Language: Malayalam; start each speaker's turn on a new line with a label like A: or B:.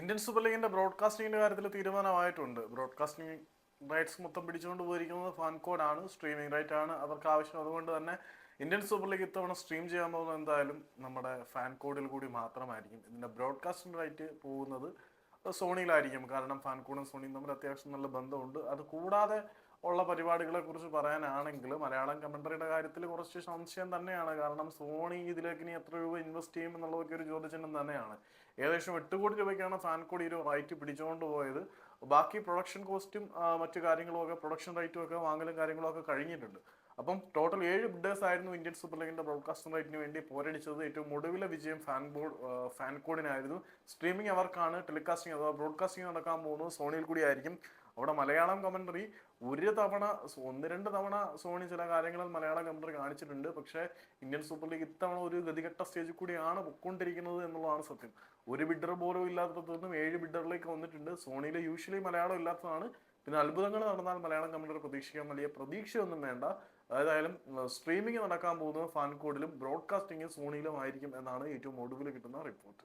A: ഇന്ത്യൻ സൂപ്പർ ലീഗിന്റെ ബ്രോഡ്കാസ്റ്റിംഗിന്റെ കാര്യത്തിൽ തീരുമാനമായിട്ടുണ്ട്. ബ്രോഡ്കാസ്റ്റിംഗ് റൈറ്റ്സ് മൊത്തം പിടിച്ചുകൊണ്ട് പോയിരിക്കുന്നത് ഫാൻകോഡാണ് സ്ട്രീമിംഗ് റൈറ്റ് ആണ് അവർക്ക് ആവശ്യം അതുകൊണ്ട് തന്നെ ഇന്ത്യൻ സൂപ്പർ ലീഗ് ഇത്തവണ സ്ട്രീം ചെയ്യാൻ പോകുന്നത് എന്തായാലും നമ്മുടെ ഫാൻ കോഡിൽ കൂടി മാത്രമായിരിക്കും. ഇതിന്റെ ബ്രോഡ്കാസ്റ്റിംഗ് റൈറ്റ് പോകുന്നത് സോണിയിലായിരിക്കും. കാരണം ഫാൻകൂണും സോണിയും തമ്മിൽ അത്യാവശ്യം നല്ല ബന്ധമുണ്ട്. അത് കൂടാതെ ഉള്ള പരിപാടികളെ കുറിച്ച് പറയാനാണെങ്കിൽ മലയാളം കമന്ററിയുടെ കാര്യത്തിൽ കുറച്ച് സംശയം തന്നെയാണ്. കാരണം സോണി ഇതിലേക്ക് ഇനി എത്ര രൂപ ഇൻവെസ്റ്റ് ചെയ്യും എന്നുള്ളതൊക്കെ ഒരു ചോദ്യചിഹ്നം തന്നെയാണ്. ഏകദേശം എട്ട് കോടി രൂപയ്ക്കാണ് ഫാൻകോഡ് ഈ ഒരു റൈറ്റ് പിടിച്ചുകൊണ്ട് പോയത്. ബാക്കി പ്രൊഡക്ഷൻ കോസ്റ്റും മറ്റു കാര്യങ്ങളും ഒക്കെ പ്രൊഡക്ഷൻ റൈറ്റും ഒക്കെ വാങ്ങലും കാര്യങ്ങളും ഒക്കെ കഴിഞ്ഞിട്ടുണ്ട്. അപ്പം ടോട്ടൽ ഏഴ് ബിഡേഴ്സ് ആയിരുന്നു ഇന്ത്യൻ സൂപ്പർ ലീഗിന്റെ ബ്രോഡ്കാസ്റ്റിംഗ് റൈറ്റിന് വേണ്ടി പോരടിച്ചത്. ഏറ്റവും ഒടുവിലെ വിജയം ഫാൻ ബോർഡ് ഫാൻ കോഡിനായിരുന്നു സ്ട്രീമിംഗ് അവർക്കാണ് ടെലികാസ്റ്റിംഗ് അഥവാ ബ്രോഡ്കാസ്റ്റിംഗ് നടക്കാൻ പോകുന്നത് സോണിയിൽ കൂടി ആയിരിക്കും. അവിടെ മലയാളം കമന്ററി ഒരു തവണ ഒന്ന് രണ്ട് തവണ സോണി ചില കാര്യങ്ങളിൽ മലയാളം കമന്ററി കാണിച്ചിട്ടുണ്ട്. പക്ഷേ ഇന്ത്യൻ സൂപ്പർ ലീഗ് ഇത്തവണ ഒരു ഗതികെട്ട സ്റ്റേജിൽ കൂടിയാണ് പൊക്കൊണ്ടിരിക്കുന്നത് എന്നുള്ളതാണ് സത്യം. ഒരു ബിഡർ പോലും ഇല്ലാത്തതൊന്നും ഏഴ് ബിഡറിലേക്ക് വന്നിട്ടുണ്ട്. സോണിയിൽ യൂഷ്വലി മലയാളം ഇല്ലാത്തതാണ് പിന്നെ അത്ഭുതങ്ങൾ നടന്നാൽ മലയാളം കമ്പനിയുടെ പ്രതീക്ഷിക്കാൻ വലിയ പ്രതീക്ഷയൊന്നും വേണ്ട. ഏതായാലും സ്ട്രീമിംഗ് നടക്കാൻ പോകുന്നത് ഫാൻകോഡിലും ബ്രോഡ്കാസ്റ്റിംഗ് സോണിയിലും ആയിരിക്കും എന്നാണ് ഏറ്റവും ഒടുവിൽ കിട്ടുന്ന റിപ്പോർട്ട്